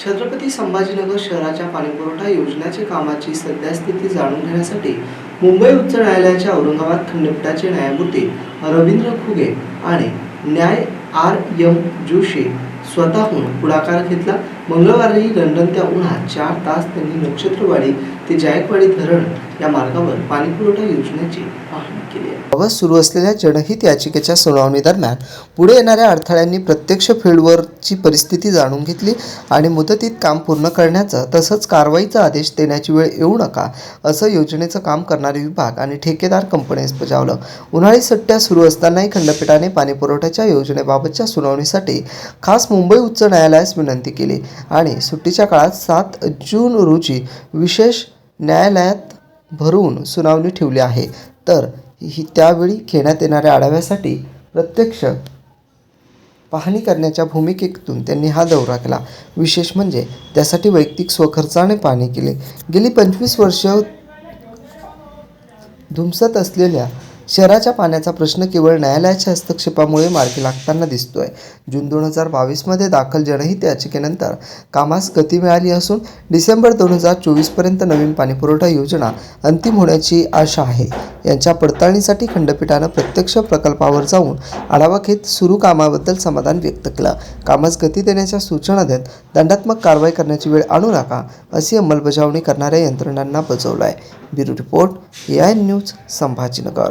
छत्रपती संभाजीनगर शहराच्या पाणीपुरवठा योजनेच्या कामाची सद्यस्थिती जाणून घेण्यासाठी मुंबई उच्च न्यायालयाच्या औरंगाबाद खंडपीठाचे न्यायमूर्ती रवींद्र खुगे आणि न्याय आर एम जोशी स्वतःहून पुढाकार घेतला. मंगळवारी लंडनच्या उन्हात चार तास त्यांनी नक्षत्रवाडी ते जायकवाडी धरण या मार्गावर पाणीपुरवठा योजनेची पाहणी केली आहे. सुरू असलेल्या जनहित याचिकेच्या सुनावणी दरम्यान पुढे येणाऱ्या अडथळ्यांनी प्रत्यक्ष फील्डवरची परिस्थिती जाणून घेतली आणि मुदतीत काम पूर्ण करण्याचा तसंच कारवाईचा आदेश देण्याची वेळ येऊ नका असं योजनेचं काम करणारे विभाग आणि ठेकेदार कंपनीस बजावलं. उन्हाळी सट्ट्या सुरू असतानाही खंडपीठाने पाणीपुरवठ्याच्या योजनेबाबतच्या सुनावणीसाठी खास मुंबई उच्च न्यायालयास विनंती केली. आणि सुट्टीच्या काळात सात जून रोजी विशेष न्यायालयात भरून सुनावणी ठेवली आहे. तर ही त्यावेळी घेण्यात येणाऱ्या आढाव्यासाठी प्रत्यक्ष पाहणी करण्याच्या भूमिकेतून त्यांनी हा दौरा केला. विशेष म्हणजे त्यासाठी वैयक्तिक स्वखर्चाने पाहणी केली. गेली पंचवीस वर्ष धुमसत असलेल्या शहराच्या पाण्याचा प्रश्न केवळ न्यायालयाच्या हस्तक्षेपामुळे मार्गी लागताना दिसतोय. जून दोन हजार बावीसमध्ये दाखल जनहित याचिकेनंतर कामास गती मिळाली असून डिसेंबर दोन हजार चोवीसपर्यंत नवीन पाणीपुरवठा योजना अंतिम होण्याची आशा आहे. यांच्या पडताळणीसाठी खंडपीठानं प्रत्यक्ष प्रकल्पावर जाऊन आढावा घेत सुरू कामाबद्दल समाधान व्यक्त केलं. कामास गती देण्याच्या सूचना देत दंडात्मक कारवाई करण्याची वेळ आणू नका अशी अंमलबजावणी करणाऱ्या यंत्रणांना बजावलं आहे bureau report A I news Sambhajinagar.